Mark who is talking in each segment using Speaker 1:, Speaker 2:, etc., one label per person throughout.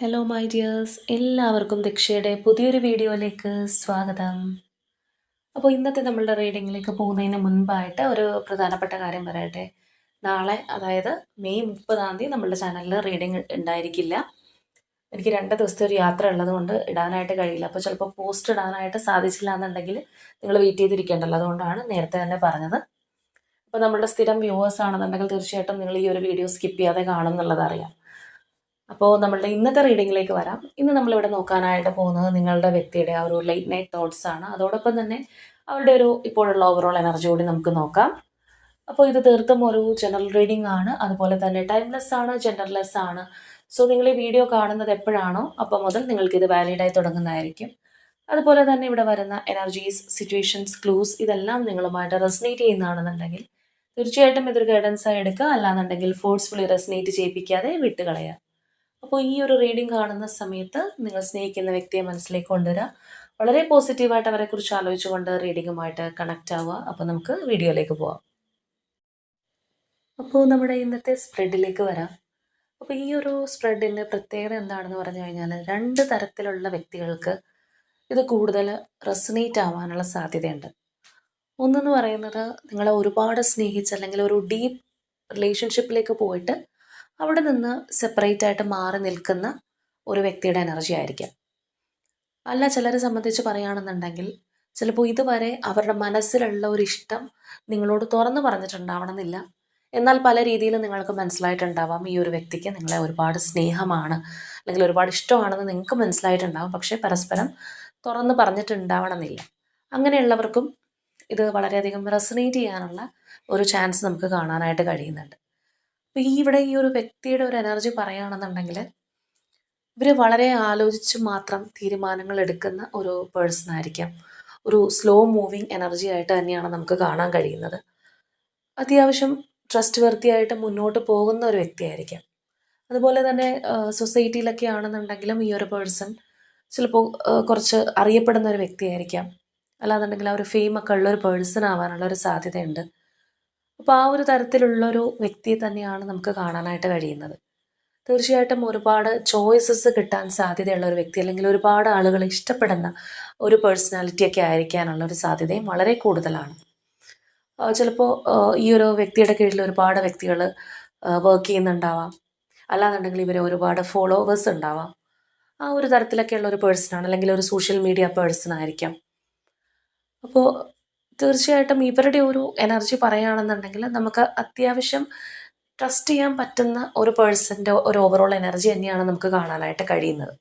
Speaker 1: Hello my dears എല്ലാവർക്കും ദക്ഷയുടെ പുതിയൊരു വീഡിയോയിലേക്ക് സ്വാഗതം. അപ്പോൾ ഇന്നത്തെ നമ്മളുടെ റീഡിങ്ങിലേക്ക് പോകുന്നതിന് മുൻപായിട്ട് ഒരു പ്രധാനപ്പെട്ട കാര്യം പറയട്ടെ. നാളെ അതായത് മെയ് മുപ്പതാം തീയതി നമ്മളുടെ ചാനലിൽ റീഡിങ് ഉണ്ടായിരിക്കില്ല. എനിക്ക് രണ്ട് ദിവസത്തെ ഒരു യാത്ര ഉള്ളതുകൊണ്ട് ഇടാനായിട്ട് കഴിയില്ല. അപ്പോൾ ചിലപ്പോൾ പോസ്റ്റ് ഇടാനായിട്ട് സാധിച്ചില്ല എന്നുണ്ടെങ്കിൽ നിങ്ങൾ വെയിറ്റ് ചെയ്തിരിക്കേണ്ടല്ലോ. അതുകൊണ്ടാണ് നേരത്തെ തന്നെ പറഞ്ഞത്. അപ്പോൾ നമ്മളുടെ സ്ഥിരം വ്യൂവേഴ്സ് ആണെന്നുണ്ടെങ്കിൽ തീർച്ചയായിട്ടും നിങ്ങൾ ഈ ഒരു വീഡിയോ സ്കിപ്പ് ചെയ്യാതെ കാണും എന്നുള്ളത് അറിയാം. അപ്പോൾ നമ്മളുടെ ഇന്നത്തെ റീഡിങ്ങിലേക്ക് വരാം. ഇന്ന് നമ്മളിവിടെ നോക്കാനായിട്ട് പോകുന്നത് നിങ്ങളുടെ വ്യക്തിയുടെ ആ ഒരു ലേറ്റ് നൈറ്റ് തോട്ട്സ് ആണ്. അതോടൊപ്പം തന്നെ അവരുടെ ഒരു ഇപ്പോഴുള്ള ഓവറോൾ എനർജി കൂടി നമുക്ക് നോക്കാം. അപ്പോൾ ഇത് തീർത്തും ഒരു ജനറൽ റീഡിംഗ് ആണ്. അതുപോലെ തന്നെ ടൈംലെസ് ആണ് ജെൻഡർലെസ് ആണ്. സോ നിങ്ങൾ ഈ വീഡിയോ കാണുന്നത് എപ്പോഴാണോ അപ്പോൾ മുതൽ നിങ്ങൾക്ക് നിങ്ങൾക്കിത് വാലിഡായി തുടങ്ങുന്നതായിരിക്കും. അതുപോലെ തന്നെ ഇവിടെ വരുന്ന എനർജീസ് സിറ്റുവേഷൻസ് ക്ലൂസ് ഇതെല്ലാം നിങ്ങളുമായിട്ട് റെസനേറ്റ് ചെയ്യുന്നതാണെന്നുണ്ടെങ്കിൽ തീർച്ചയായിട്ടും ഇതൊരു ഗൈഡൻസ് ആയി എടുക്കുക. അല്ലാന്നുണ്ടെങ്കിൽ ഫോഴ്സ്ഫുള്ളി റെസനേറ്റ് ചെയ്യിപ്പിക്കാതെ വിട്ടുകളയുക. അപ്പോൾ ഈ ഒരു റീഡിംഗ് കാണുന്ന സമയത്ത് നിങ്ങൾ സ്നേഹിക്കുന്ന വ്യക്തിയെ മനസ്സിലേക്ക് കൊണ്ടുവരിക വളരെ പോസിറ്റീവായിട്ട് അവരെക്കുറിച്ച് ആലോചിച്ചുകൊണ്ട് റീഡിങ്ങുമായിട്ട് കണക്റ്റ് ആവുക. അപ്പോൾ നമുക്ക് വീഡിയോയിലേക്ക് പോവാം. അപ്പോൾ നമ്മുടെ ഇന്നത്തെ സ്പ്രെഡിലേക്ക് വരാം. അപ്പോൾ ഈ ഒരു സ്പ്രെഡിന്റെ പ്രത്യേകത എന്താണെന്ന് പറഞ്ഞു കഴിഞ്ഞാൽ രണ്ട് തരത്തിലുള്ള വ്യക്തികൾക്ക് ഇത് കൂടുതൽ റെസനേറ്റ് ആവാനുള്ള സാധ്യതയുണ്ട്. ഒന്നെന്ന് പറയുന്നത് നിങ്ങളെ ഒരുപാട് സ്നേഹിച്ച് അല്ലെങ്കിൽ ഒരു ഡീപ്പ് റിലേഷൻഷിപ്പിലേക്ക് പോയിട്ട് അവിടെ നിന്ന് സെപ്പറേറ്റ് ആയിട്ട് മാറി നിൽക്കുന്ന ഒരു വ്യക്തിയുടെ എനർജി ആയിരിക്കാം. അല്ല ചിലരെ സംബന്ധിച്ച് പറയുകയാണെന്നുണ്ടെങ്കിൽ ചിലപ്പോൾ ഇതുവരെ അവരുടെ മനസ്സിലുള്ള ഒരു ഇഷ്ടം നിങ്ങളോട് തുറന്നു പറഞ്ഞിട്ടുണ്ടാവണമെന്നില്ല. എന്നാൽ പല രീതിയിലും നിങ്ങൾക്ക് മനസ്സിലായിട്ടുണ്ടാവാം ഈ ഒരു വ്യക്തിക്ക് നിങ്ങളെ ഒരുപാട് സ്നേഹമാണ് അല്ലെങ്കിൽ ഒരുപാട് ഇഷ്ടമാണെന്ന് നിങ്ങൾക്ക് മനസ്സിലായിട്ടുണ്ടാവും പക്ഷേ പരസ്പരം തുറന്ന് പറഞ്ഞിട്ടുണ്ടാവണമെന്നില്ല. അങ്ങനെയുള്ളവർക്കും ഇത് വളരെയധികം റെസനേറ്റ് ചെയ്യാനുള്ള ഒരു ചാൻസ് നമുക്ക് കാണാനായിട്ട് കഴിയുന്നുണ്ട്. ഈ ഇവിടെ ഈ ഒരു വ്യക്തിയുടെ ഒരു എനർജി പറയുകയാണെന്നുണ്ടെങ്കിൽ ഇവർ വളരെ ആലോചിച്ച് മാത്രം തീരുമാനങ്ങൾ എടുക്കുന്ന ഒരു പേഴ്സൺ ആയിരിക്കാം. ഒരു സ്ലോ മൂവിങ് എനർജി ആയിട്ട് തന്നെയാണ് നമുക്ക് കാണാൻ കഴിയുന്നത്. അത്യാവശ്യം ട്രസ്റ്റ് വർത്തിയായിട്ട് മുന്നോട്ട് പോകുന്ന ഒരു വ്യക്തിയായിരിക്കാം അതുപോലെ തന്നെ സൊസൈറ്റിയിലൊക്കെ ആണെന്നുണ്ടെങ്കിലും ഈ ഒരു പേഴ്സൺ ചിലപ്പോൾ കുറച്ച് അറിയപ്പെടുന്ന ഒരു വ്യക്തിയായിരിക്കാം അല്ലാന്നുണ്ടെങ്കിൽ ആ ഒരു ഫെയിമൊക്കെ ഉള്ള ഒരു പേഴ്സൺ ആവാനുള്ള ഒരു സാധ്യതയുണ്ട്. അപ്പോൾ ആ ഒരു തരത്തിലുള്ളൊരു വ്യക്തിയെ തന്നെയാണ് നമുക്ക് കാണാനായിട്ട് കഴിയുന്നത്. തീർച്ചയായിട്ടും ഒരുപാട് ചോയ്സസ് കിട്ടാൻ സാധ്യതയുള്ള ഒരു വ്യക്തി അല്ലെങ്കിൽ ഒരുപാട് ആളുകൾ ഇഷ്ടപ്പെടുന്ന ഒരു പേഴ്സണാലിറ്റിയൊക്കെ ആയിരിക്കാനുള്ള ഒരു സാധ്യതയും വളരെ കൂടുതലാണ്. ചിലപ്പോൾ ഈ ഒരു വ്യക്തിയുടെ കീഴിൽ ഒരുപാട് വ്യക്തികൾ വർക്ക് ചെയ്യുന്നുണ്ടാവാം. അല്ലാന്നുണ്ടെങ്കിൽ ഇവർ ഒരുപാട് ഫോളോവേഴ്സ് ഉണ്ടാവാം. ആ ഒരു തരത്തിലൊക്കെയുള്ള ഒരു പേഴ്സണാണ് അല്ലെങ്കിൽ ഒരു സോഷ്യൽ മീഡിയ പേഴ്സൺ ആയിരിക്കാം. അപ്പോൾ തീർച്ചയായിട്ടും ഇവരുടെ ഒരു എനർജി പറയുകയാണെന്നുണ്ടെങ്കിൽ നമുക്ക് അത്യാവശ്യം ട്രസ്റ്റ് ചെയ്യാൻ പറ്റുന്ന ഒരു പേഴ്സന്റെ ഒരു ഓവറോൾ എനർജി തന്നെയാണ് നമുക്ക് കാണാനായിട്ട് കഴിയുന്നത്.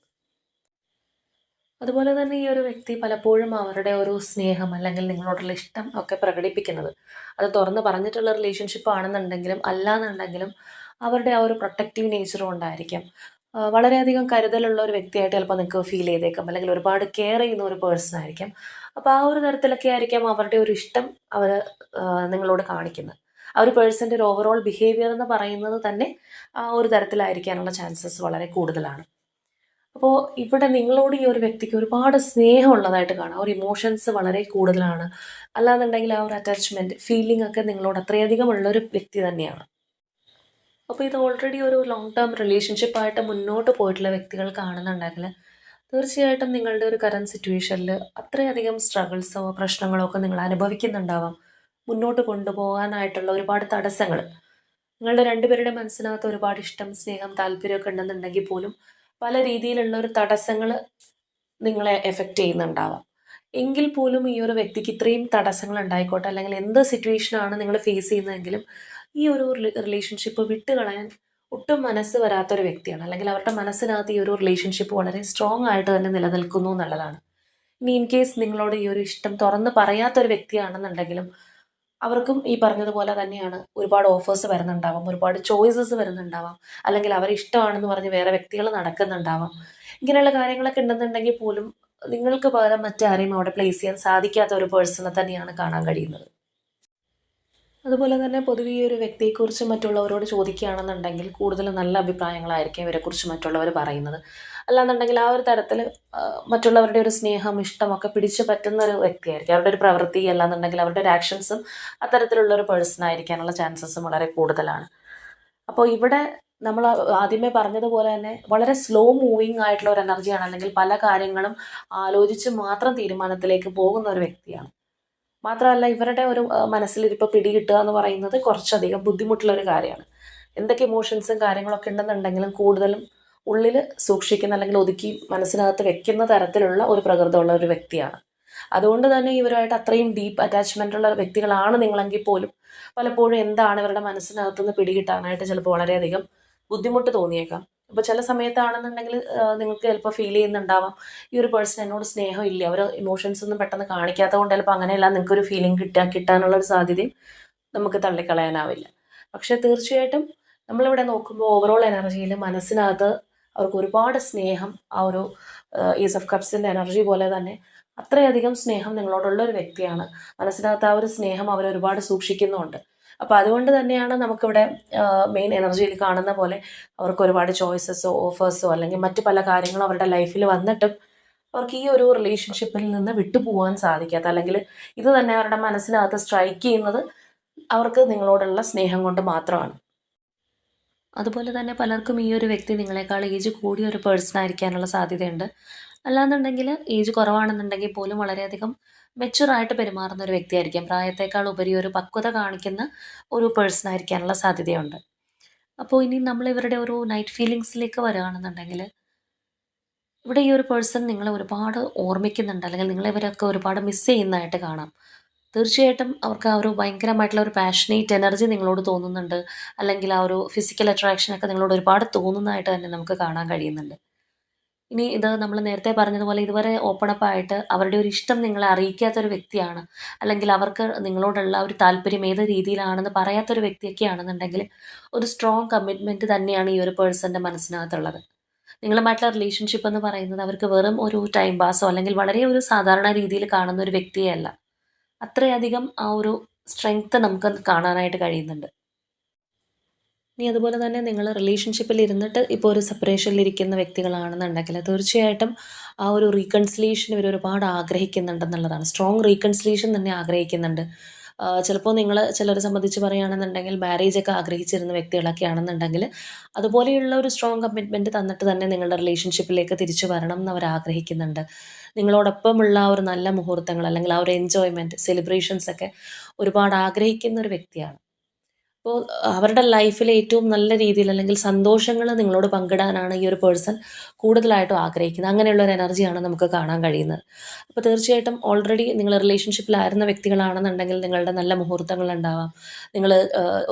Speaker 1: അതുപോലെ തന്നെ ഈ ഒരു വ്യക്തി പലപ്പോഴും അവരുടെ ഒരു സ്നേഹം അല്ലെങ്കിൽ നിങ്ങളോടുള്ള ഇഷ്ടം ഒക്കെ പ്രകടിപ്പിക്കുന്നത്. അത് തുറന്ന് പറഞ്ഞിട്ടുള്ള റിലേഷൻഷിപ്പ് ആണെന്നുണ്ടെങ്കിലും അല്ലാന്നുണ്ടെങ്കിലും അവരുടെ ആ ഒരു പ്രൊട്ടക്റ്റീവ് നേച്ചറും ഉണ്ടായിരിക്കാം. വളരെയധികം കരുതലുള്ള ഒരു വ്യക്തിയായിട്ട് ചിലപ്പോൾ നിങ്ങൾക്ക് ഫീൽ ചെയ്തേക്കാം. അല്ലെങ്കിൽ ഒരുപാട് കെയർ ചെയ്യുന്ന ഒരു പേഴ്സൺ ആയിരിക്കാം. അപ്പോൾ ആ ഒരു തരത്തിലൊക്കെ ആയിരിക്കാം അവരുടെ ഒരു ഇഷ്ടം അവർ നിങ്ങളോട് കാണിക്കുന്നത്. ആ ഒരു പേഴ്സന്റെ ഒരു ഓവറോൾ ബിഹേവിയർ എന്ന് പറയുന്നത് തന്നെ ആ ഒരു തരത്തിലായിരിക്കാനുള്ള ചാൻസസ് വളരെ കൂടുതലാണ്. അപ്പോൾ ഇവിടെ നിങ്ങളോട് ഈ ഒരു വ്യക്തിക്ക് ഒരുപാട് സ്നേഹമുള്ളതായിട്ട് കാണാം. ഒരു ഇമോഷൻസ് വളരെ കൂടുതലാണ്. അല്ലാന്നുണ്ടെങ്കിൽ ആ ഒരു അറ്റാച്ച്മെന്റ് ഫീലിംഗ് ഒക്കെ നിങ്ങളോട് അത്രയധികം ഉള്ളൊരു വ്യക്തി തന്നെയാണ്. അപ്പോൾ ഇത് ഓൾറെഡി ഒരു ലോങ് ടേം റിലേഷൻഷിപ്പായിട്ട് മുന്നോട്ട് പോയിട്ടുള്ള വ്യക്തികൾ കാണുന്നുണ്ടെങ്കിൽ തീർച്ചയായിട്ടും നിങ്ങളുടെ ഒരു കറണ്ട് സിറ്റുവേഷനിൽ അത്രയധികം സ്ട്രഗിൾസോ പ്രശ്നങ്ങളോ ഒക്കെ നിങ്ങൾ അനുഭവിക്കുന്നുണ്ടാവാം. മുന്നോട്ട് കൊണ്ടുപോകാനായിട്ടുള്ള ഒരുപാട് തടസ്സങ്ങൾ നിങ്ങളുടെ രണ്ടുപേരുടെ മനസ്സിനകത്ത് ഒരുപാട് ഇഷ്ടം സ്നേഹം താല്പര്യമൊക്കെ ഉണ്ടെന്നുണ്ടെങ്കിൽ പോലും പല രീതിയിലുള്ള ഒരു തടസ്സങ്ങൾ നിങ്ങളെ എഫക്റ്റ് ചെയ്യുന്നുണ്ടാവാം. എങ്കിൽ പോലും ഈ ഒരു വ്യക്തിക്ക് ഇത്രയും തടസ്സങ്ങൾ ഉണ്ടായിക്കോട്ടെ അല്ലെങ്കിൽ എന്ത് സിറ്റുവേഷനാണ് നിങ്ങൾ ഫേസ് ചെയ്യുന്നതെങ്കിലും ഈ ഒരു റിലേഷൻഷിപ്പ് വിട്ടുകളയാൻ ഒട്ടും മനസ്സ് വരാത്തൊരു വ്യക്തിയാണ്. അല്ലെങ്കിൽ അവരുടെ മനസ്സിനകത്ത് ഈ ഒരു റിലേഷൻഷിപ്പ് വളരെ സ്ട്രോങ് ആയിട്ട് തന്നെ നിലനിൽക്കുന്നു എന്നുള്ളതാണ്. ഇനി ഇൻ കേസ് നിങ്ങളോട് ഈ ഒരു ഇഷ്ടം തുറന്ന് പറയാത്തൊരു വ്യക്തിയാണെന്നുണ്ടെങ്കിലും അവർക്കും ഈ പറഞ്ഞതുപോലെ തന്നെയാണ് ഒരുപാട് ഓഫേഴ്സ് വരുന്നുണ്ടാവാം. ഒരുപാട് ചോയ്സസ് വരുന്നുണ്ടാവാം. അല്ലെങ്കിൽ അവരെ ഇഷ്ടമാണെന്ന് പറഞ്ഞ് വേറെ വ്യക്തികൾ നടക്കുന്നുണ്ടാവാം. ഇങ്ങനെയുള്ള കാര്യങ്ങളൊക്കെ ഉണ്ടെന്നുണ്ടെങ്കിൽ പോലും നിങ്ങൾക്ക് പകരം മറ്റാരെയും അവിടെ പ്ലേസ് ചെയ്യാൻ സാധിക്കാത്ത ഒരു പേഴ്സണെ തന്നെയാണ് കാണാൻ കഴിയുന്നത്. അതുപോലെ തന്നെ പൊതുവെ ഈ ഒരു വ്യക്തിയെക്കുറിച്ച് മറ്റുള്ളവരോട് ചോദിക്കുകയാണെന്നുണ്ടെങ്കിൽ കൂടുതൽ നല്ല അഭിപ്രായങ്ങളായിരിക്കും ഇവരെക്കുറിച്ച് മറ്റുള്ളവർ പറയുന്നത്. അല്ലാന്നുണ്ടെങ്കിൽ ആ ഒരു തരത്തിൽ മറ്റുള്ളവരുടെ ഒരു സ്നേഹം ഇഷ്ടമൊക്കെ പിടിച്ചു പറ്റുന്ന ഒരു വ്യക്തിയായിരിക്കും. അവരുടെ ഒരു പ്രവൃത്തി അല്ലാന്നുണ്ടെങ്കിൽ അവരുടെ ഒരു ആക്ഷൻസും അത്തരത്തിലുള്ള ഒരു പേഴ്സൺ ആയിരിക്കാനുള്ള ചാൻസസും വളരെ കൂടുതലാണ്. അപ്പോൾ ഇവിടെ നമ്മൾ ആദ്യമേ പറഞ്ഞതുപോലെ തന്നെ വളരെ സ്ലോ മൂവിങ് ആയിട്ടുള്ള ഒരു എനർജിയാണ് അല്ലെങ്കിൽ പല കാര്യങ്ങളും ആലോചിച്ച് മാത്രം തീരുമാനത്തിലേക്ക് പോകുന്ന ഒരു വ്യക്തിയാണ്. മാത്രമല്ല ഇവരുടെ ഒരു മനസ്സിലിരിപ്പോൾ പിടികിട്ടുക എന്ന് പറയുന്നത് കുറച്ചധികം ബുദ്ധിമുട്ടുള്ള ഒരു കാര്യമാണ്. എന്തൊക്കെ ഇമോഷൻസും കാര്യങ്ങളൊക്കെ ഉണ്ടെന്നുണ്ടെങ്കിലും കൂടുതലും ഉള്ളിൽ സൂക്ഷിക്കുന്ന അല്ലെങ്കിൽ ഒതുക്കി മനസ്സിനകത്ത് വെക്കുന്ന തരത്തിലുള്ള ഒരു പ്രകൃതമുള്ള ഒരു വ്യക്തിയാണ്. അതുകൊണ്ട് തന്നെ ഇവരുമായിട്ട് അത്രയും ഡീപ്പ് അറ്റാച്ച്മെന്റ് ഉള്ള വ്യക്തികളാണ് നിങ്ങളെങ്കിൽ പോലും പലപ്പോഴും എന്താണ് ഇവരുടെ മനസ്സിനകത്തുനിന്ന് പിടികിട്ടാനായിട്ട് ചിലപ്പോൾ വളരെയധികം ബുദ്ധിമുട്ട് തോന്നിയേക്കാം. അപ്പോൾ ചില സമയത്താണെന്നുണ്ടെങ്കിൽ നിങ്ങൾക്ക് ചിലപ്പോൾ ഫീൽ ചെയ്യുന്നുണ്ടാവാം ഈ ഒരു പേഴ്സൺ എന്നോട് സ്നേഹം ഇല്ല അവർ ഇമോഷൻസ് ഒന്നും പെട്ടെന്ന് കാണിക്കാത്ത കൊണ്ട് ചിലപ്പോൾ അങ്ങനെയല്ല നിങ്ങൾക്ക് ഒരു ഫീലിംഗ് കിട്ടാ കിട്ടാനുള്ള ഒരു സാധ്യതയും നമുക്ക് തള്ളിക്കളയാനാവില്ല. പക്ഷേ തീർച്ചയായിട്ടും നമ്മളിവിടെ നോക്കുമ്പോൾ ഓവറോൾ എനർജിയിൽ മനസ്സിനകത്ത് അവർക്ക് ഒരുപാട് സ്നേഹം ആ ഒരു ഈസ് ഓഫ് കപ്സിന്റെ എനർജി പോലെ തന്നെ അത്രയധികം സ്നേഹം നിങ്ങളോടുള്ള ഒരു വ്യക്തിയാണ്. മനസ്സിനകത്ത് ആ ഒരു സ്നേഹം അവർ ഒരുപാട് സൂക്ഷിക്കുന്നുമുണ്ട് അപ്പോൾ അതുകൊണ്ട് തന്നെയാണ് നമുക്കിവിടെ മെയിൻ എനർജിയിൽ കാണുന്ന പോലെ അവർക്ക് ഒരുപാട് ചോയ്സസോ ഓഫേഴ്സോ അല്ലെങ്കിൽ മറ്റു പല കാര്യങ്ങളും അവരുടെ ലൈഫിൽ വന്നിട്ടും അവർക്ക് ഈ ഒരു റിലേഷൻഷിപ്പിൽ നിന്ന് വിട്ടുപോകാൻ സാധിക്കാത്ത അല്ലെങ്കിൽ ഇത് തന്നെ അവരുടെ മനസ്സിനകത്ത് സ്ട്രൈക്ക് ചെയ്യുന്നത് അവർക്ക് നിങ്ങളോടുള്ള സ്നേഹം കൊണ്ട് മാത്രമാണ്. അതുപോലെ തന്നെ പലർക്കും ഈ ഒരു വ്യക്തി നിങ്ങളെക്കാൾ ഏജ് കൂടിയ ഒരു പേഴ്സൺ ആയിരിക്കാനുള്ള സാധ്യതയുണ്ട്. അല്ലാന്നുണ്ടെങ്കിൽ ഏജ് കുറവാണെന്നുണ്ടെങ്കിൽ പോലും വളരെയധികം മെച്ചുറായിട്ട് പെരുമാറുന്ന ഒരു വ്യക്തിയായിരിക്കും. പ്രായത്തേക്കാൾ ഉപരി ഒരു പക്വത കാണിക്കുന്ന ഒരു പേഴ്സൺ ആയിരിക്കാനുള്ള സാധ്യതയുണ്ട്. അപ്പോൾ ഇനി നമ്മൾ ഇവരുടെ ഒരു നൈറ്റ് ഫീലിങ്സിലേക്ക് വരികയാണെന്നുണ്ടെങ്കിൽ ഇവിടെ ഈ ഒരു പേഴ്സൺ നിങ്ങളെ ഒരുപാട് ഓർമ്മിക്കുന്നുണ്ട്. അല്ലെങ്കിൽ നിങ്ങളെ ഇവരൊക്കെ ഒരുപാട് മിസ് ചെയ്യുന്നതായിട്ട് കാണാം. തീർച്ചയായിട്ടും അവർക്ക് ആ ഒരു ഭയങ്കരമായിട്ടുള്ള ഒരു പാഷനേറ്റ് എനർജി നിങ്ങളോട് തോന്നുന്നുണ്ട്. അല്ലെങ്കിൽ ആ ഒരു ഫിസിക്കൽ അട്രാക്ഷനൊക്കെ നിങ്ങളോട് ഒരുപാട് തോന്നുന്നതായിട്ട് തന്നെ നമുക്ക് കാണാൻ കഴിയുന്നുണ്ട്. ഇനി ഇത് നമ്മൾ നേരത്തെ പറഞ്ഞതുപോലെ ഇതുവരെ ഓപ്പൺ അപ്പ് ആയിട്ട് അവരുടെ ഒരു ഇഷ്ടം നിങ്ങളെ അറിയിക്കാത്ത ഒരു വ്യക്തിയാണ്. അല്ലെങ്കിൽ അവർക്ക് നിങ്ങളോടുള്ള ഒരു താല്പര്യം ഏത് രീതിയിലാണെന്ന് പറയാത്തൊരു വ്യക്തിയൊക്കെ ആണെന്നുണ്ടെങ്കിൽ ഒരു സ്ട്രോങ് കമ്മിറ്റ്മെന്റ് തന്നെയാണ് ഈ ഒരു പേഴ്സന്റെ മനസ്സിനകത്തുള്ളത്. നിങ്ങളുമായിട്ടുള്ള റിലേഷൻഷിപ്പ് എന്ന് പറയുന്നത് അവർക്ക് വെറും ഒരു ടൈം പാസോ അല്ലെങ്കിൽ വളരെ ഒരു സാധാരണ രീതിയിൽ കാണുന്ന ഒരു വ്യക്തിയല്ല അത്രയധികം ആ ഒരു സ്ട്രെങ്ത് നമുക്ക് കാണാനായിട്ട് കഴിയുന്നുണ്ട്. ഇനി അതുപോലെ തന്നെ നിങ്ങൾ റിലേഷൻഷിപ്പിൽ ഇരുന്നിട്ട് ഇപ്പോൾ ഒരു സെപ്പറേഷനിലിരിക്കുന്ന വ്യക്തികളാണെന്നുണ്ടെങ്കിൽ തീർച്ചയായിട്ടും ആ ഒരു റീകൺസിലേഷൻ ഇവർ ഒരുപാട് ആഗ്രഹിക്കുന്നുണ്ടെന്നുള്ളതാണ്. സ്ട്രോങ് റീകൺസിലേഷൻ തന്നെ ആഗ്രഹിക്കുന്നുണ്ട്. ചിലപ്പോൾ നിങ്ങൾ ചിലരെ സംബന്ധിച്ച് പറയുകയാണെന്നുണ്ടെങ്കിൽ മാരേജ് ഒക്കെ ആഗ്രഹിച്ചിരുന്ന വ്യക്തികളൊക്കെ ആണെന്നുണ്ടെങ്കിൽ അതുപോലെയുള്ള ഒരു സ്ട്രോങ് കമ്മിറ്റ്മെന്റ് തന്നിട്ട് തന്നെ നിങ്ങളുടെ റിലേഷൻഷിപ്പിലേക്ക് തിരിച്ചു വരണം എന്ന് അവർ ആഗ്രഹിക്കുന്നുണ്ട്. നിങ്ങളോടൊപ്പമുള്ള ആ ഒരു നല്ല മുഹൂർത്തങ്ങൾ അല്ലെങ്കിൽ ആ ഒരു എൻജോയ്മെന്റ് സെലിബ്രേഷൻസ് ഒക്കെ ഒരുപാട് ആഗ്രഹിക്കുന്ന ഒരു വ്യക്തിയാണ്. അപ്പോൾ അവരുടെ ലൈഫിൽ ഏറ്റവും നല്ല രീതിയിൽ അല്ലെങ്കിൽ സന്തോഷങ്ങൾ നിങ്ങളോട് പങ്കിടാനാണ് ഈ ഒരു പേഴ്സൺ കൂടുതലായിട്ടും ആഗ്രഹിക്കുന്നത്. അങ്ങനെയുള്ള ഒരു എനർജിയാണ് നമുക്ക് കാണാൻ കഴിയുന്നത്. അപ്പോൾ തീർച്ചയായിട്ടും ഓൾറെഡി നിങ്ങൾ റിലേഷൻഷിപ്പിലായിരുന്ന വ്യക്തികളാണെന്നുണ്ടെങ്കിൽ നിങ്ങളുടെ നല്ല മുഹൂർത്തങ്ങൾ ഉണ്ടാവാം. നിങ്ങൾ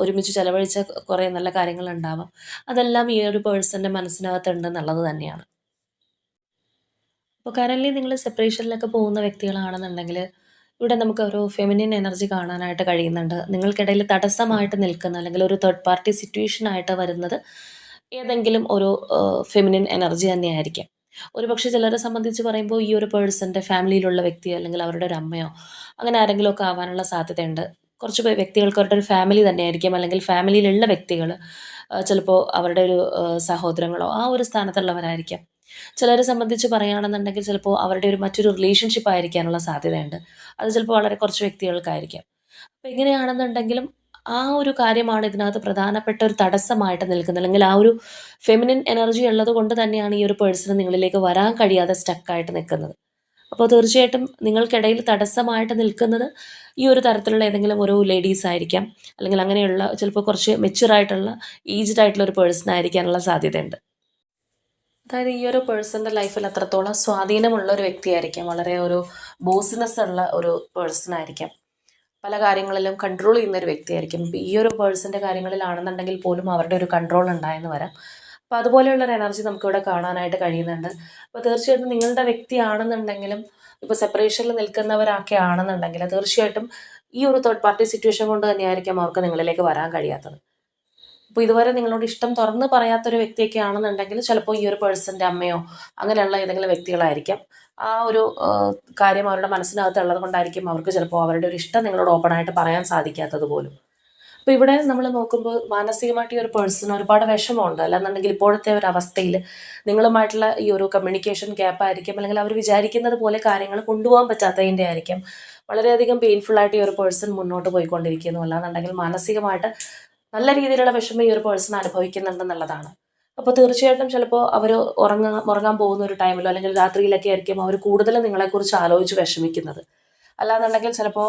Speaker 1: ഒരുമിച്ച് ചെലവഴിച്ച കുറേ നല്ല കാര്യങ്ങൾ ഉണ്ടാവാം. അതെല്ലാം ഈ ഒരു പേഴ്സന്റെ മനസ്സിനകത്തുണ്ട് എന്നുള്ളത് തന്നെയാണ്. അപ്പോൾ കറൻലി നിങ്ങൾ സെപ്പറേഷനിലൊക്കെ പോകുന്ന വ്യക്തികളാണെന്നുണ്ടെങ്കിൽ ഇവിടെ നമുക്ക് ഒരു ഫെമിനിൻ എനർജി കാണാനായിട്ട് കഴിയുന്നുണ്ട്. നിങ്ങൾക്കിടയിൽ തടസ്സമായിട്ട് നിൽക്കുന്ന അല്ലെങ്കിൽ ഒരു തേർഡ് പാർട്ടി സിറ്റുവേഷൻ ആയിട്ട് വരുന്നത് ഏതെങ്കിലും ഒരു ഫെമിനിൻ എനർജി തന്നെയായിരിക്കാം. ഒരുപക്ഷെ ചിലരെ സംബന്ധിച്ച് പറയുമ്പോൾ ഈ ഒരു പേഴ്സന്റെ ഫാമിലിയിലുള്ള വ്യക്തി അല്ലെങ്കിൽ അവരുടെ ഒരു അമ്മയോ അങ്ങനെ ആരെങ്കിലും ഒക്കെ ആവാനുള്ള സാധ്യതയുണ്ട്. കുറച്ച് വ്യക്തികൾക്ക് അവരുടെ ഒരു ഫാമിലി തന്നെയായിരിക്കും. അല്ലെങ്കിൽ ഫാമിലിയിലുള്ള വ്യക്തികൾ ചിലപ്പോൾ അവരുടെ ഒരു സഹോദരങ്ങളോ ആ ഒരു സ്ഥാനത്തുള്ളവരായിരിക്കാം. ചിലരെ സംബന്ധിച്ച് പറയുകയാണെന്നുണ്ടെങ്കിൽ ചിലപ്പോൾ അവരുടെ ഒരു മറ്റൊരു റിലേഷൻഷിപ്പ് ആയിരിക്കാനുള്ള സാധ്യതയുണ്ട്. അത് ചിലപ്പോൾ വളരെ കുറച്ച് വ്യക്തികൾക്കായിരിക്കാം. അപ്പോൾ എങ്ങനെയാണെന്നുണ്ടെങ്കിലും ആ ഒരു കാര്യമാണ് ഇതിനകത്ത് പ്രധാനപ്പെട്ട ഒരു തടസ്സമായിട്ട് നിൽക്കുന്നത്. അല്ലെങ്കിൽ ആ ഒരു ഫെമിനിൻ എനർജി ഉള്ളത് കൊണ്ട് തന്നെയാണ് ഈ ഒരു പേഴ്സണ് നിങ്ങളിലേക്ക് വരാൻ കഴിയാതെ സ്റ്റക്കായിട്ട് നിൽക്കുന്നത്. അപ്പോൾ തീർച്ചയായിട്ടും നിങ്ങൾക്കിടയിൽ തടസ്സമായിട്ട് നിൽക്കുന്നത് ഈ ഒരു തരത്തിലുള്ള ഏതെങ്കിലും ഒരു ലേഡീസ് ആയിരിക്കാം. അല്ലെങ്കിൽ അങ്ങനെയുള്ള ചിലപ്പോൾ കുറച്ച് മെച്യൂർ ആയിട്ടുള്ള ഏജ്ഡ് ആയിട്ടുള്ള ഒരു പേഴ്സൺ ആയിരിക്കാനുള്ള സാധ്യതയുണ്ട്. അതായത് ഈ ഒരു പേഴ്സന്റെ ലൈഫിൽ അത്രത്തോളം സ്വാധീനമുള്ള ഒരു വ്യക്തിയായിരിക്കാം. വളരെ ഒരു ബോസിനെസ് ഉള്ള ഒരു പേഴ്സൺ ആയിരിക്കാം. പല കാര്യങ്ങളിലും കൺട്രോൾ ചെയ്യുന്ന ഒരു വ്യക്തിയായിരിക്കും. ഈ ഒരു പേഴ്സന്റെ കാര്യങ്ങളിലാണെന്നുണ്ടെങ്കിൽ പോലും അവരുടെ ഒരു കൺട്രോൾ ഉണ്ടായെന്ന് വരാം. അപ്പോൾ അതുപോലെയുള്ള ഒരു എനർജി നമുക്കിവിടെ കാണാനായിട്ട് കഴിയുന്നുണ്ട്. അപ്പോൾ തീർച്ചയായിട്ടും നിങ്ങളുടെ വ്യക്തിയാണെന്നുണ്ടെങ്കിലും ഇപ്പോൾ സെപ്പറേഷനിൽ നിൽക്കുന്നവരൊക്കെ ആണെന്നുണ്ടെങ്കിൽ തീർച്ചയായിട്ടും ഈ ഒരു തേർഡ് പാർട്ടി സിറ്റുവേഷൻ കൊണ്ട് തന്നെയായിരിക്കും അവർക്ക് നിങ്ങളിലേക്ക് വരാൻ കഴിയാത്തത്. അപ്പോൾ ഇതുവരെ നിങ്ങളോട് ഇഷ്ടം തുറന്ന് പറയാത്തൊരു വ്യക്തിയൊക്കെ ആണെന്നുണ്ടെങ്കിൽ ചിലപ്പോൾ ഈ ഒരു പേഴ്സന്റെ അമ്മയോ അങ്ങനെയുള്ള ഏതെങ്കിലും വ്യക്തികളായിരിക്കാം. ആ ഒരു കാര്യം അവരുടെ മനസ്സിനകത്ത് ഉള്ളത് കൊണ്ടായിരിക്കും അവർക്ക് ചിലപ്പോൾ അവരുടെ ഒരു ഇഷ്ടം നിങ്ങളോട് ഓപ്പൺ ആയിട്ട് പറയാൻ സാധിക്കാത്തത് പോലും. അപ്പോൾ ഇവിടെ നമ്മൾ നോക്കുമ്പോൾ മാനസികമായിട്ട് ഈ ഒരു പേഴ്സൺ ഒരുപാട് വിഷമമുണ്ട്. അല്ലാന്നുണ്ടെങ്കിൽ ഇപ്പോഴത്തെ ഒരു അവസ്ഥയിൽ നിങ്ങളുമായിട്ടുള്ള ഈ ഒരു കമ്മ്യൂണിക്കേഷൻ ഗ്യാപ്പ് ആയിരിക്കും. അല്ലെങ്കിൽ അവർ വിചാരിക്കുന്നത് പോലെ കാര്യങ്ങൾ കൊണ്ടുപോകാൻ പറ്റാത്തതിന്റെ ആയിരിക്കും. വളരെയധികം പെയിൻഫുൾ ആയിട്ട് ഈ ഒരു പേഴ്സൺ മുന്നോട്ട് പോയിക്കൊണ്ടിരിക്കുന്നു. അല്ലാന്നുണ്ടെങ്കിൽ മാനസികമായിട്ട് നല്ല രീതിയിലുള്ള വിഷമം ഈ ഒരു പേഴ്സൺ അനുഭവിക്കുന്നുണ്ടെന്നുള്ളതാണ്. അപ്പോൾ തീർച്ചയായിട്ടും ചിലപ്പോൾ അവർ ഉറങ്ങാൻ ഉറങ്ങാൻ പോകുന്ന ഒരു ടൈമിലോ അല്ലെങ്കിൽ രാത്രിയിലൊക്കെ ആയിരിക്കും അവർ കൂടുതലും നിങ്ങളെക്കുറിച്ച് ആലോചിച്ച് വിഷമിക്കുന്നത്. അല്ലാന്നുണ്ടെങ്കിൽ ചിലപ്പോൾ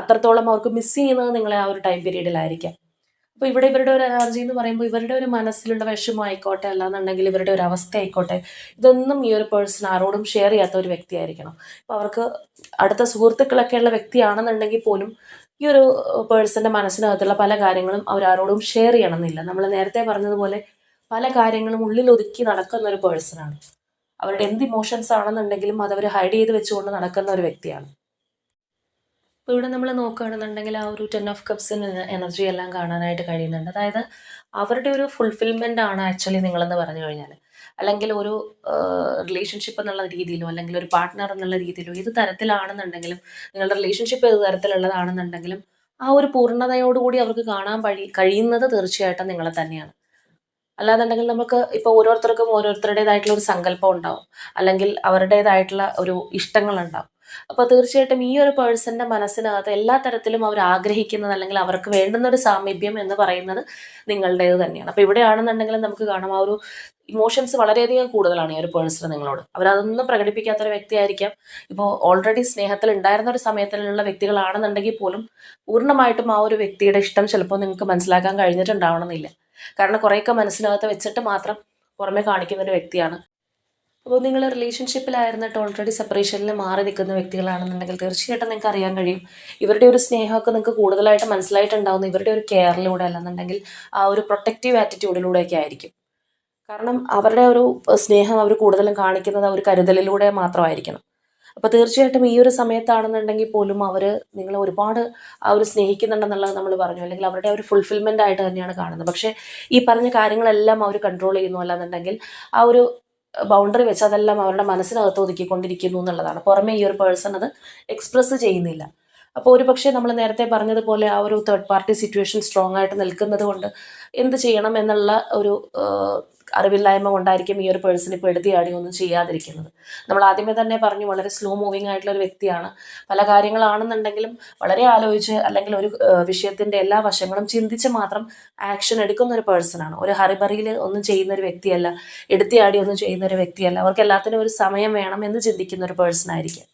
Speaker 1: അത്രത്തോളം അവർക്ക് മിസ് ചെയ്യുന്നത് നിങ്ങളെ ആ ഒരു ടൈം പീരീഡിലായിരിക്കാം അപ്പോൾ ഇവിടെ ഇവരുടെ ഒരു എനർജി എന്ന് പറയുമ്പോൾ ഇവരുടെ ഒരു മനസ്സിലുള്ള വിഷമം ആയിക്കോട്ടെ അല്ലാന്നുണ്ടെങ്കിൽ ഇവരുടെ ഒരു അവസ്ഥ ആയിക്കോട്ടെ ഇതൊന്നും ഈ ഒരു പേഴ്സൺ ആരോടും ഷെയർ ചെയ്യാത്ത ഒരു വ്യക്തിയായിരിക്കണം. അപ്പോൾ അവർക്ക് അടുത്ത സുഹൃത്തുക്കളൊക്കെ ഉള്ള വ്യക്തിയാണെന്നുണ്ടെങ്കിൽ പോലും ഈ ഒരു പേഴ്സന്റെ മനസ്സിനകത്തുള്ള പല കാര്യങ്ങളും അവരാരോടും ഷെയർ ചെയ്യണമെന്നില്ല. നമ്മൾ നേരത്തെ പറഞ്ഞതുപോലെ പല കാര്യങ്ങളും ഉള്ളിൽ ഒതുക്കി നടക്കുന്ന ഒരു പേഴ്സണാണ് അവരുടെ എന്ത് ഇമോഷൻസ് ആണെന്നുണ്ടെങ്കിലും അത് അവർ ഹൈഡ് ചെയ്ത് വെച്ചുകൊണ്ട് നടക്കുന്ന ഒരു വ്യക്തിയാണ്. ഇപ്പോൾ ഇവിടെ നമ്മൾ നോക്കുകയാണെന്നുണ്ടെങ്കിൽ ആ ഒരു ടെൻ ഓഫ് കപ്സിന് എനർജി എല്ലാം കാണാനായിട്ട് കഴിയുന്നുണ്ട്. അതായത് അവരുടെ ഒരു ഫുൾഫിൽമെന്റ് ആണ് ആക്ച്വലി നിങ്ങളെന്ന് പറഞ്ഞു കഴിഞ്ഞാൽ അല്ലെങ്കിൽ ഒരു റിലേഷൻഷിപ്പ് എന്നുള്ള രീതിയിലോ അല്ലെങ്കിൽ ഒരു പാർട്ട്ണർ എന്നുള്ള രീതിയിലോ ഏത് തരത്തിലാണെന്നുണ്ടെങ്കിലും നിങ്ങളുടെ റിലേഷൻഷിപ്പ് ഏത് തരത്തിലുള്ളതാണെന്നുണ്ടെങ്കിലും ആ ഒരു പൂർണതയോടുകൂടി അവർക്ക് കാണാൻ കഴി കഴിയുന്നത് തീർച്ചയായിട്ടും നിങ്ങളെ തന്നെയാണ്. അല്ലാന്നുണ്ടെങ്കിൽ നമുക്ക് ഇപ്പോൾ ഓരോരുത്തർക്കും ഓരോരുത്തരുടേതായിട്ടുള്ള ഒരു സങ്കല്പം ഉണ്ടാവും. അല്ലെങ്കിൽ അവരുടേതായിട്ടുള്ള ഒരു ഇഷ്ടങ്ങളുണ്ടാവും. അപ്പോൾ തീർച്ചയായിട്ടും ഈ ഒരു പേഴ്സന്റെ മനസ്സിനകത്ത് എല്ലാ തരത്തിലും അവർ ആഗ്രഹിക്കുന്നത് അല്ലെങ്കിൽ അവർക്ക് വേണ്ടുന്ന ഒരു സാമീപ്യം എന്ന് പറയുന്നത് നിങ്ങളുടേത് തന്നെയാണ്. അപ്പോൾ ഇവിടെയാണെന്നുണ്ടെങ്കിൽ നമുക്ക് കാണാം ആ ഒരു ഇമോഷൻസ് വളരെയധികം കൂടുതലാണ് ഈ ഒരു പേഴ്സൺ നിങ്ങളോട്. അവരതൊന്നും പ്രകടിപ്പിക്കാത്തൊരു വ്യക്തിയായിരിക്കാം. ഇപ്പോൾ ഓൾറെഡി സ്നേഹത്തിൽ ഉണ്ടായിരുന്ന ഒരു സമയത്തിലുള്ള വ്യക്തികളാണെന്നുണ്ടെങ്കിൽ പോലും പൂർണമായിട്ടും ആ ഒരു വ്യക്തിയുടെ ഇഷ്ടം ചിലപ്പോൾ നിങ്ങൾക്ക് മനസ്സിലാക്കാൻ കഴിഞ്ഞിട്ടുണ്ടാവണമെന്നില്ല. കാരണം കുറേയൊക്കെ മനസ്സിനകത്ത് വെച്ചിട്ട് മാത്രം പുറമെ കാണിക്കുന്ന ഒരു വ്യക്തിയാണ്. അപ്പോൾ നിങ്ങൾ റിലേഷൻഷിപ്പിലായിരുന്നിട്ട് ഓൾറെഡി സെപ്പറേഷനിൽ മാറി നിൽക്കുന്ന വ്യക്തികളാണെന്നുണ്ടെങ്കിൽ തീർച്ചയായിട്ടും നിങ്ങൾക്ക് അറിയാൻ കഴിയും. ഇവരുടെ ഒരു സ്നേഹമൊക്കെ നിങ്ങൾക്ക് കൂടുതലായിട്ട് മനസ്സിലായിട്ടുണ്ടാവുന്ന ഇവരുടെ ഒരു കെയറിലൂടെ അല്ലെന്നുണ്ടെങ്കിൽ ആ ഒരു പ്രൊട്ടക്റ്റീവ് ആറ്റിറ്റ്യൂഡിലൂടെയൊക്കെ ആയിരിക്കും. കാരണം അവരുടെ ഒരു സ്നേഹം അവർ കൂടുതലും കാണിക്കുന്നത് ആ ഒരു കരുതലിലൂടെ മാത്രമായിരിക്കണം. അപ്പോൾ തീർച്ചയായിട്ടും ഈ ഒരു സമയത്താണെന്നുണ്ടെങ്കിൽ പോലും അവർ നിങ്ങളെ ഒരുപാട് ആ ഒരു സ്നേഹിക്കുന്നുണ്ടെന്നുള്ളത് നമ്മൾ പറഞ്ഞു. അല്ലെങ്കിൽ അവരുടെ ഒരു ഫുൾഫിൽമെന്റ് ആയിട്ട് തന്നെയാണ് കാണുന്നത്. പക്ഷേ ഈ പറഞ്ഞ കാര്യങ്ങളെല്ലാം അവർ കൺട്രോൾ ചെയ്യുന്നു അല്ലാന്നുണ്ടെങ്കിൽ ആ ഒരു ബൗണ്ടറി വെച്ച് അതെല്ലാം അവരുടെ മനസ്സിനകത്ത് ഒതുക്കിക്കൊണ്ടിരിക്കുന്നു എന്നുള്ളതാണ്. പുറമേ ഈ ഒരു പേഴ്സൺ അത് എക്സ്പ്രസ് ചെയ്യുന്നില്ല. അപ്പോൾ ഒരു പക്ഷേ നമ്മൾ നേരത്തെ പറഞ്ഞതുപോലെ ആ ഒരു തേർഡ് പാർട്ടി സിറ്റുവേഷൻ സ്ട്രോങ് ആയിട്ട് നിൽക്കുന്നത് കൊണ്ട് എന്ത് ചെയ്യണം എന്നുള്ള ഒരു അറിവില്ലായ്മ കൊണ്ടായിരിക്കും ഈ ഒരു പേഴ്സൺ ഇപ്പോൾ ഒന്നും ചെയ്യാതിരിക്കുന്നത്. നമ്മൾ ആദ്യമേ തന്നെ പറഞ്ഞു വളരെ സ്ലോ മൂവിങ് ആയിട്ടുള്ള ഒരു വ്യക്തിയാണ്. പല കാര്യങ്ങളാണെന്നുണ്ടെങ്കിലും വളരെ ആലോചിച്ച് അല്ലെങ്കിൽ ഒരു വിഷയത്തിന്റെ എല്ലാ വശങ്ങളും ചിന്തിച്ച് മാത്രം ആക്ഷൻ എടുക്കുന്ന ഒരു പേഴ്സണാണ് ഒരു ഹറിബറിയിൽ ഒന്നും ചെയ്യുന്ന ഒരു വ്യക്തിയല്ല എടുത്തിയാടി ഒന്നും ചെയ്യുന്ന ഒരു വ്യക്തിയല്ല. അവർക്ക് എല്ലാത്തിനും ഒരു സമയം വേണം എന്ന് ചിന്തിക്കുന്ന ഒരു പേഴ്സൺ ആയിരിക്കും.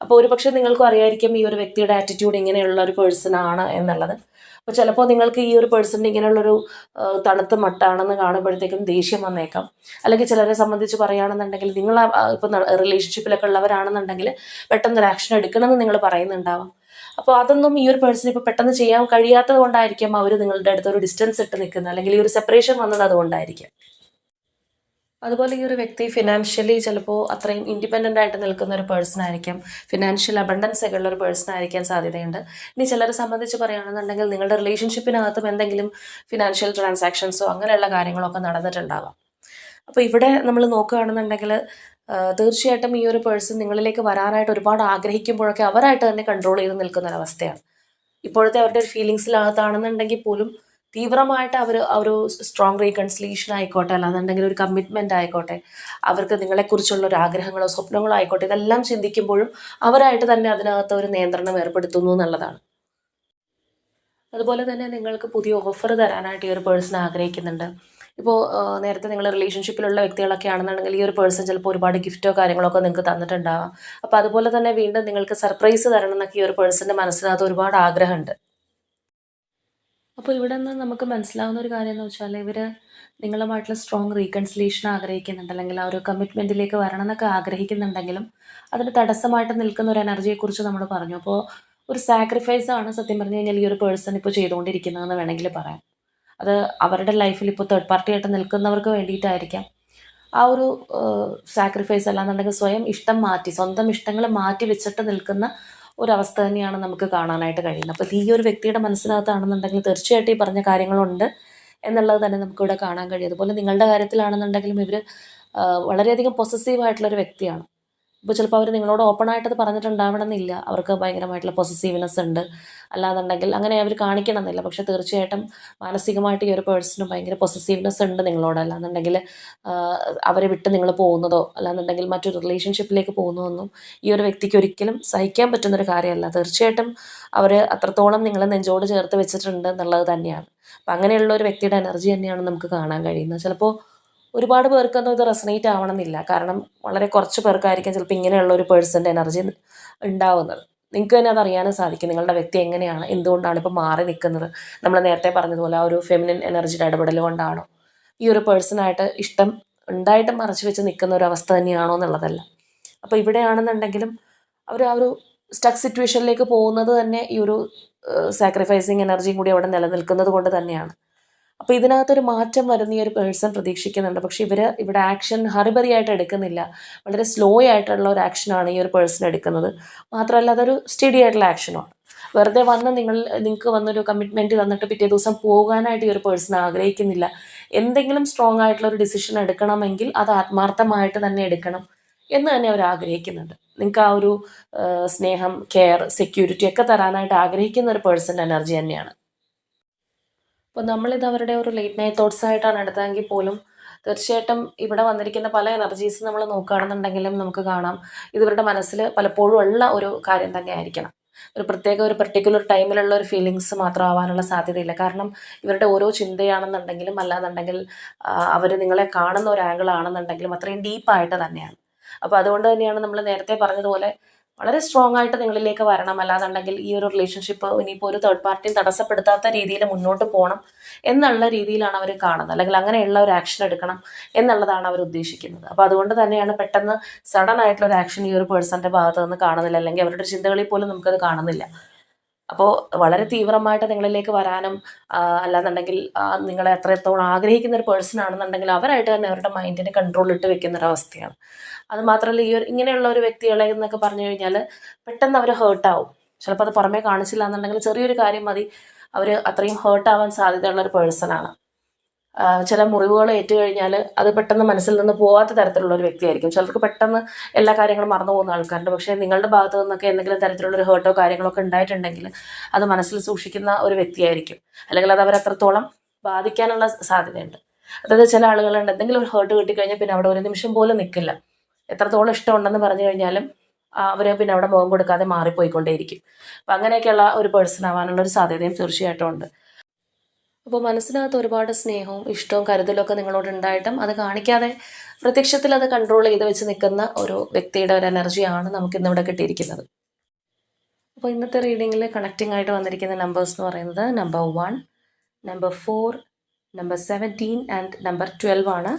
Speaker 1: അപ്പോൾ ഒരുപക്ഷെ നിങ്ങൾക്കും അറിയായിരിക്കും ഈ ഒരു വ്യക്തിയുടെ ആറ്റിറ്റ്യൂഡ് ഇങ്ങനെയുള്ള ഒരു പേഴ്സൺ ആണ് എന്നുള്ളത്. അപ്പോൾ ചിലപ്പോൾ നിങ്ങൾക്ക് ഈ ഒരു പേഴ്സണിന്റെ ഇങ്ങനെയുള്ളൊരു തണുത്ത മട്ടാണെന്ന് കാണുമ്പോഴത്തേക്കും ദേഷ്യം വന്നേക്കാം. അല്ലെങ്കിൽ ചിലരെ സംബന്ധിച്ച് പറയുകയാണെന്നുണ്ടെങ്കിൽ നിങ്ങൾ ഇപ്പോൾ റിലേഷൻഷിപ്പിലൊക്കെ ഉള്ളവരാണെന്നുണ്ടെങ്കിൽ പെട്ടെന്ന് ഒരു ആക്ഷൻ എടുക്കണമെന്ന് നിങ്ങൾ പറയുന്നുണ്ടാവാം. അപ്പോൾ അതൊന്നും ഈ ഒരു പേഴ്സൺ ഇപ്പോൾ പെട്ടെന്ന് ചെയ്യാൻ കഴിയാത്തത് കൊണ്ടായിരിക്കാം അവർ നിങ്ങളുടെ അടുത്ത് ഒരു ഡിസ്റ്റൻസ് ഇട്ട് നിൽക്കുന്നത്. അല്ലെങ്കിൽ ഈ ഒരു സെപ്പറേഷൻ വന്നത് അതുകൊണ്ടായിരിക്കും. അതുപോലെ ഈ ഒരു വ്യക്തി ഫിനാൻഷ്യലി ചിലപ്പോൾ അത്രയും ഇൻഡിപെൻഡന്റ് ആയിട്ട് നിൽക്കുന്ന ഒരു പേഴ്സൺ ആയിരിക്കാം. ഫിനാൻഷ്യൽ അബണ്ടൻസ് ഒക്കെ ഉള്ള ഒരു പേഴ്സൺ ആയിരിക്കാൻ സാധ്യതയുണ്ട്. ഇനി ചിലരെ സംബന്ധിച്ച് പറയുകയാണെന്നുണ്ടെങ്കിൽ നിങ്ങളുടെ റിലേഷൻഷിപ്പിനകത്തും എന്തെങ്കിലും ഫിനാൻഷ്യൽ ട്രാൻസാക്ഷൻസോ അങ്ങനെയുള്ള കാര്യങ്ങളൊക്കെ നടന്നിട്ടുണ്ടാവാം. അപ്പോൾ ഇവിടെ നമ്മൾ നോക്കുകയാണെന്നുണ്ടെങ്കിൽ തീർച്ചയായിട്ടും ഈ ഒരു പേഴ്സൺ നിങ്ങളിലേക്ക് വരാനായിട്ട് ഒരുപാട് ആഗ്രഹിക്കുമ്പോഴൊക്കെ അവരായിട്ട് തന്നെ കൺട്രോൾ ചെയ്ത് നിൽക്കുന്ന ഒരവസ്ഥയാണ് ഇപ്പോഴത്തെ അവരുടെ ഒരു ഫീലിങ്സിനകത്താണെന്നുണ്ടെങ്കിൽ പോലും തീവ്രമായിട്ട് അവർ ഒരു സ്ട്രോങ് റീകൺസിലേഷൻ ആയിക്കോട്ടെ അല്ലാന്നുണ്ടെങ്കിൽ ഒരു കമ്മിറ്റ്മെന്റ് ആയിക്കോട്ടെ അവർക്ക് നിങ്ങളെക്കുറിച്ചുള്ള ഒരു ആഗ്രഹങ്ങളോ സ്വപ്നങ്ങളോ ആയിക്കോട്ടെ ഇതെല്ലാം ചിന്തിക്കുമ്പോഴും അവരായിട്ട് തന്നെ അതിനകത്ത് ഒരു നിയന്ത്രണം ഏർപ്പെടുത്തുന്നു എന്നുള്ളതാണ്. അതുപോലെ തന്നെ നിങ്ങൾക്ക് പുതിയ ഓഫർ തരാനായിട്ട് ഈ ഒരു പേഴ്സൺ ആഗ്രഹിക്കുന്നുണ്ട്. ഇപ്പോൾ നേരത്തെ നിങ്ങൾ റിലേഷൻഷിപ്പിലുള്ള വ്യക്തികളൊക്കെ ആണെന്നുണ്ടെങ്കിൽ ഈ ഒരു പേഴ്സൺ ചിലപ്പോൾ ഒരുപാട് ഗിഫ്റ്റോ കാര്യങ്ങളൊക്കെ നിങ്ങൾക്ക് തന്നിട്ടുണ്ടാവാം. അപ്പോൾ അതുപോലെ തന്നെ വീണ്ടും നിങ്ങൾക്ക് സർപ്രൈസ് തരണം എന്നൊക്കെ ഈ ഒരു പേഴ്സന്റെ മനസ്സിനകത്ത് ഒരുപാട് ആഗ്രഹമുണ്ട്. അപ്പോൾ ഇവിടെ നിന്ന് നമുക്ക് മനസ്സിലാവുന്ന ഒരു കാര്യം എന്ന് വെച്ചാൽ ഇവർ നിങ്ങളുമായിട്ടുള്ള സ്ട്രോങ് റീകൺസിലേഷൻ ആഗ്രഹിക്കുന്നുണ്ട്. അല്ലെങ്കിൽ ആ ഒരു കമ്മിറ്റ്മെന്റിലേക്ക് വരണം എന്നൊക്കെ ആഗ്രഹിക്കുന്നുണ്ടെങ്കിലും അതിന് തടസ്സമായിട്ട് നിൽക്കുന്ന ഒരു എനർജിയെക്കുറിച്ച് നമ്മൾ പറഞ്ഞു. അപ്പോൾ ഒരു സാക്രിഫൈസ് ആണ് സത്യം പറഞ്ഞു കഴിഞ്ഞാൽ ഈ ഒരു പേഴ്സൺ ഇപ്പോൾ ചെയ്തുകൊണ്ടിരിക്കുന്നതെന്ന് വേണമെങ്കിൽ പറയാം. അത് അവരുടെ ലൈഫിൽ ഇപ്പോൾ തേർഡ് പാർട്ടി ആയിട്ട് നിൽക്കുന്നവർക്ക് വേണ്ടിയിട്ടായിരിക്കാം. ആ ഒരു സാക്രിഫൈസ് അല്ലാന്നുണ്ടെങ്കിൽ സ്വയം ഇഷ്ടം മാറ്റി സ്വന്തം ഇഷ്ടങ്ങൾ മാറ്റി വെച്ചിട്ട് നിൽക്കുന്ന ഒരവസ്ഥ തന്നെയാണ് നമുക്ക് കാണാനായിട്ട് കഴിയുന്നത്. അപ്പോൾ ഈ ഒരു വ്യക്തിയുടെ മനസ്സിനകത്താണെന്നുണ്ടെങ്കിൽ തീർച്ചയായിട്ടും ഈ പറഞ്ഞ കാര്യങ്ങളുണ്ട് എന്നുള്ളത് തന്നെ നമുക്കിവിടെ കാണാൻ കഴിയും. അതുപോലെ നിങ്ങളുടെ കാര്യത്തിലാണെന്നുണ്ടെങ്കിലും ഇവർ വളരെയധികം പൊസസീവ് ആയിട്ടുള്ളൊരു വ്യക്തിയാണ്. ഇപ്പോൾ ചിലപ്പോൾ അവർ നിങ്ങളോട് ഓപ്പൺ ആയിട്ട് അത് പറഞ്ഞിട്ടുണ്ടാവണമെന്നില്ല. അവർക്ക് ഭയങ്കരമായിട്ടുള്ള പൊസസീവ്നെസ് ഉണ്ട്. അല്ലാന്നുണ്ടെങ്കിൽ അങ്ങനെ അവർ കാണിക്കണമെന്നില്ല. പക്ഷെ തീർച്ചയായിട്ടും മാനസികമായിട്ട് ഈ ഒരു പേഴ്സണ് ഭയങ്കര പൊസസീവ്നെസ് ഉണ്ട് നിങ്ങളോട്. അല്ലാന്നുണ്ടെങ്കിൽ അവരെ വിട്ട് നിങ്ങൾ പോകുന്നതോ അല്ലാന്നുണ്ടെങ്കിൽ മറ്റൊരു റിലേഷൻഷിപ്പിലേക്ക് പോകുന്നതൊന്നും ഈ ഒരു വ്യക്തിക്ക് ഒരിക്കലും സഹിക്കാൻ പറ്റുന്നൊരു കാര്യമല്ല. തീർച്ചയായിട്ടും അവർ അത്രത്തോളം നിങ്ങളെ നെഞ്ചോട് ചേർത്ത് വെച്ചിട്ടുണ്ട് എന്നുള്ളത് തന്നെയാണ്. അപ്പം അങ്ങനെയുള്ള ഒരു വ്യക്തിയുടെ എനർജി തന്നെയാണ് നമുക്ക് കാണാൻ കഴിയുന്നത്. ചിലപ്പോൾ ഒരുപാട് പേർക്കൊന്നും ഇത് റെസനേറ്റ് ആവണമെന്നില്ല. കാരണം വളരെ കുറച്ച് പേർക്കായിരിക്കും ചിലപ്പോൾ ഇങ്ങനെയുള്ള ഒരു പേഴ്സന്റെ എനർജി ഉണ്ടാവുന്നത്. നിങ്ങൾക്ക് തന്നെ അത് അറിയാനും സാധിക്കും. നിങ്ങളുടെ വ്യക്തി എങ്ങനെയാണ്? എന്തുകൊണ്ടാണ് ഇപ്പോൾ മാറി നിൽക്കുന്നത് നമ്മൾ നേരത്തെ പറഞ്ഞതുപോലെ ആ ഒരു ഫെമിനിൻ എനർജിയുടെ ഇടപെടൽ കൊണ്ടാണോ? ഈ ഒരു പേഴ്സണായിട്ട് ഇഷ്ടം ഉണ്ടായിട്ട് മറച്ചു വെച്ച് നിൽക്കുന്ന ഒരു അവസ്ഥ തന്നെയാണോ എന്നുള്ളതല്ല. അപ്പോൾ ഇവിടെയാണെന്നുണ്ടെങ്കിലും അവർ ആ ഒരു സ്റ്റക്ക് സിറ്റുവേഷനിലേക്ക് പോകുന്നത് തന്നെ ഈ ഒരു സാക്രിഫൈസിങ് എനർജിയും കൂടി അവിടെ നിലനിൽക്കുന്നത് കൊണ്ട് തന്നെയാണ്. അപ്പോൾ ഇതിനകത്തൊരു മാറ്റം വരുന്ന ഈ ഒരു പേഴ്സൺ പ്രതീക്ഷിക്കുന്നുണ്ട്. പക്ഷെ ഇവർ ഇവിടെ ആക്ഷൻ ഹറിബറി ആയിട്ട് എടുക്കുന്നില്ല. വളരെ സ്ലോ ആയിട്ടുള്ള ഒരു ആക്ഷനാണ് ഈ ഒരു പേഴ്സൺ എടുക്കുന്നത്. മാത്രമല്ല അതൊരു സ്റ്റഡി ആയിട്ടുള്ള ആക്ഷനാണ് വെറുതെ വന്ന് നിങ്ങൾ നിങ്ങൾക്ക് വന്നൊരു കമ്മിറ്റ്മെന്റ് തന്നിട്ട് പിറ്റേ ദിവസം പോകാനായിട്ട് ഈ ഒരു പേഴ്സൺ ആഗ്രഹിക്കുന്നില്ല. എന്തെങ്കിലും സ്ട്രോങ് ആയിട്ടുള്ള ഒരു ഡിസിഷൻ എടുക്കണമെങ്കിൽ അത് ആത്മാർത്ഥമായിട്ട് തന്നെ എടുക്കണം എന്ന് തന്നെ അവർ ആഗ്രഹിക്കുന്നുണ്ട്. നിങ്ങൾക്ക് ആ ഒരു സ്നേഹം കെയർ സെക്യൂരിറ്റി ഒക്കെ തരാനായിട്ട് ആഗ്രഹിക്കുന്ന ഒരു പേഴ്സൺ എനർജി തന്നെയാണ്. അപ്പോൾ നമ്മളിത് അവരുടെ ഒരു ലേറ്റ് നൈറ്റ് തോട്ട്സ് ആയിട്ടാണ് എടുത്തതെങ്കിൽ പോലും തീർച്ചയായിട്ടും ഇവിടെ വന്നിരിക്കുന്ന പല എനർജീസ് നമ്മൾ നോക്കുകയാണെന്നുണ്ടെങ്കിലും നമുക്ക് കാണാം. ഇത് ഇവരുടെ മനസ്സിൽ പലപ്പോഴും ഉള്ള ഒരു കാര്യം തന്നെ ആയിരിക്കണം ഒരു പ്രത്യേക ഒരു പെർട്ടിക്കുലർ ടൈമിലുള്ള ഒരു ഫീലിങ്സ് മാത്രം ആവാനുള്ള സാധ്യതയില്ല. കാരണം ഇവരുടെ ഓരോ ചിന്തയാണെന്നുണ്ടെങ്കിലും അല്ലാന്നുണ്ടെങ്കിൽ അവർ നിങ്ങളെ കാണുന്ന ഒരു ആംഗിൾ ആണെന്നുണ്ടെങ്കിലും അത്രയും ഡീപ്പായിട്ട് തന്നെയാണ്. അപ്പോൾ അതുകൊണ്ട് തന്നെയാണ് നമ്മൾ നേരത്തെ പറഞ്ഞതുപോലെ വളരെ സ്ട്രോങ് ആയിട്ട് നിങ്ങളിലേക്ക് വരണം. അല്ലാന്നുണ്ടെങ്കിൽ ഈ ഒരു റിലേഷൻഷിപ്പ് ഇനിയിപ്പോൾ ഒരു തേർഡ് പാർട്ടിയും തടസ്സപ്പെടുത്താത്ത രീതിയിൽ മുന്നോട്ട് പോകണം എന്നുള്ള രീതിയിലാണ് അവർ കാണുന്നത്. അല്ലെങ്കിൽ അങ്ങനെയുള്ള ഒരു ആക്ഷൻ എടുക്കണം എന്നുള്ളതാണ് അവർ ഉദ്ദേശിക്കുന്നത്. അപ്പോൾ അതുകൊണ്ട് തന്നെയാണ് പെട്ടെന്ന് സഡൻ ആയിട്ടുള്ള ഒരു ആക്ഷൻ ഈ ഒരു പേഴ്സന്റെ ഭാഗത്ത് നിന്ന് കാണുന്നില്ല. അല്ലെങ്കിൽ അവരുടെ ചിന്തകളിൽ പോലും നമുക്കത് കാണുന്നില്ല. അപ്പോൾ വളരെ തീവ്രമായിട്ട് നിങ്ങളിലേക്ക് വരാനും അല്ലാന്നുണ്ടെങ്കിൽ നിങ്ങളെ എത്രത്തോളം ആഗ്രഹിക്കുന്ന ഒരു പേഴ്സൺ ആണെന്നുണ്ടെങ്കിൽ അവരായിട്ട് തന്നെ അവരുടെ മൈൻഡിനെ കൺട്രോൾ ഇട്ട് വെക്കുന്ന ഒരു അവസ്ഥയാണ്. അത് മാത്രമല്ല ഈ ഒരു ഇങ്ങനെയുള്ള ഒരു വ്യക്തികളെ എന്നൊക്കെ പറഞ്ഞു കഴിഞ്ഞാൽ പെട്ടെന്ന് അവർ ഹേർട്ടാവും ചിലപ്പോൾ അത് പുറമേ കാണിച്ചില്ല എന്നുണ്ടെങ്കിൽ ചെറിയൊരു കാര്യം മതി. അവർ അത്രയും ഹേർട്ടാവാൻ സാധ്യതയുള്ള ഒരു പേഴ്സണാണ് ചില മുറിവുകൾ ഏറ്റു കഴിഞ്ഞാൽ അത് പെട്ടെന്ന് മനസ്സിൽ നിന്ന് പോകാത്ത തരത്തിലുള്ള ഒരു വ്യക്തിയായിരിക്കും. ചിലർക്ക് പെട്ടെന്ന് എല്ലാ കാര്യങ്ങളും മറന്നു പോകുന്ന ആൾക്കാരുണ്ട്. പക്ഷേ നിങ്ങളുടെ ഭാഗത്തു നിന്നൊക്കെ എന്തെങ്കിലും തരത്തിലുള്ള ഒരു ഹേർട്ടോ കാര്യങ്ങളൊക്കെ ഉണ്ടായിട്ടുണ്ടെങ്കിൽ അത് മനസ്സിൽ സൂക്ഷിക്കുന്ന ഒരു വ്യക്തിയായിരിക്കും. അല്ലെങ്കിൽ അത് അവരത്രത്തോളം ബാധിക്കാനുള്ള സാധ്യതയുണ്ട്. അതായത് ചില ആളുകളുണ്ട് എന്തെങ്കിലും ഒരു ഹേർട്ട് കിട്ടിക്കഴിഞ്ഞാൽ പിന്നെ അവിടെ ഒരു നിമിഷം പോലും നിൽക്കില്ല എത്രത്തോളം ഇഷ്ടമുണ്ടെന്ന് പറഞ്ഞു കഴിഞ്ഞാലും അവർ പിന്നെ അവിടെ മുഖം കൊടുക്കാതെ മാറിപ്പോയിക്കൊണ്ടേയിരിക്കും. അപ്പം അങ്ങനെയൊക്കെയുള്ള ഒരു പേഴ്സൺ ആവാനുള്ള ഒരു സാധ്യതയും തീർച്ചയായിട്ടും ഉണ്ട്. അപ്പോൾ മനസ്സിനകത്ത് ഒരുപാട് സ്നേഹവും ഇഷ്ടവും കരുതലും ഒക്കെ നിങ്ങളോട് ഉണ്ടായിട്ടും അത് കാണിക്കാതെ പ്രത്യക്ഷത്തിൽ അത് കൺട്രോൾ ചെയ്ത് വെച്ച് നിൽക്കുന്ന ഒരു വ്യക്തിയുടെ ഒരു എനർജിയാണ് നമുക്ക് ഇന്നിവിടെ കിട്ടിയിരിക്കുന്നത്. അപ്പോൾ ഇന്നത്തെ റീഡിങ്ങിൽ കണക്റ്റിംഗ് ആയിട്ട് വന്നിരിക്കുന്ന നമ്പേഴ്സ് എന്ന് പറയുന്നത് number one number four number seventeen and number twelve ആണ്.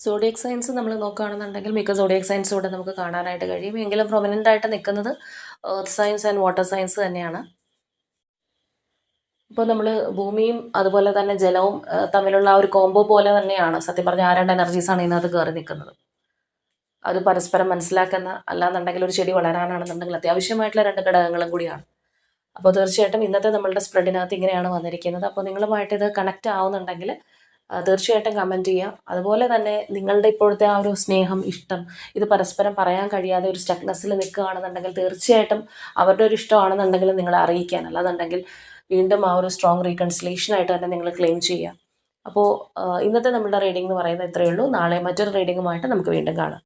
Speaker 1: സോഡിയക് സയൻസ് നമ്മൾ നോക്കുകയാണെന്നുണ്ടെങ്കിൽ മിക്ക സോഡിയക് സയൻസും ഇവിടെ നമുക്ക് കാണാനായിട്ട് കഴിയും. എങ്കിലും പ്രൊമിനന്റ് ആയിട്ട് നിൽക്കുന്നത് earth science and water science തന്നെയാണ്. ഇപ്പോൾ നമ്മൾ ഭൂമിയും അതുപോലെ തന്നെ ജലവും തമ്മിലുള്ള ആ ഒരു കോംബോ പോലെ തന്നെയാണ് സത്യം പറഞ്ഞാൽ ആ രണ്ട് എനർജീസാണ് ഇതിനകത്ത് കയറി നിൽക്കുന്നത് അത് പരസ്പരം മനസ്സിലാക്കുന്ന അല്ലാന്നുണ്ടെങ്കിൽ ഒരു ചെടി വളരാനാണെന്നുണ്ടെങ്കിൽ അത്യാവശ്യമായിട്ടുള്ള രണ്ട് ഘടകങ്ങളും കൂടിയാണ്. അപ്പോൾ തീർച്ചയായിട്ടും ഇന്നത്തെ നമ്മളുടെ സ്പ്രെഡിനകത്ത് ഇങ്ങനെയാണ് വന്നിരിക്കുന്നത്. അപ്പോൾ നിങ്ങളുമായിട്ട് ഇത് കണക്റ്റ് ആവുന്നുണ്ടെങ്കിൽ തീർച്ചയായിട്ടും കമന്റ് ചെയ്യുക. അതുപോലെ തന്നെ നിങ്ങളുടെ ഇപ്പോഴത്തെ ആ ഒരു സ്നേഹം ഇഷ്ടം ഇത് പരസ്പരം പറയാൻ കഴിയാതെ ഒരു സ്റ്റക്നെസ്സിൽ നിൽക്കുകയാണെന്നുണ്ടെങ്കിൽ തീർച്ചയായിട്ടും അവരുടെ ഒരു ഇഷ്ടമാണെന്നുണ്ടെങ്കിൽ നിങ്ങളെ അറിയിക്കാൻ. അല്ലാന്നുണ്ടെങ്കിൽ വീണ്ടും ആ ഒരു സ്ട്രോങ് റീകൺസിലേഷൻ ആയിട്ട് തന്നെ നിങ്ങൾ ക്ലെയിം ചെയ്യുക. അപ്പോൾ ഇന്നത്തെ നമ്മുടെ റീഡിംഗ് എന്ന് പറയുന്നത് ഇത്രയേ ഉള്ളൂ. നാളെ മറ്റൊരു റീഡിങ്ങുമായിട്ട് നമുക്ക് വീണ്ടും കാണാം.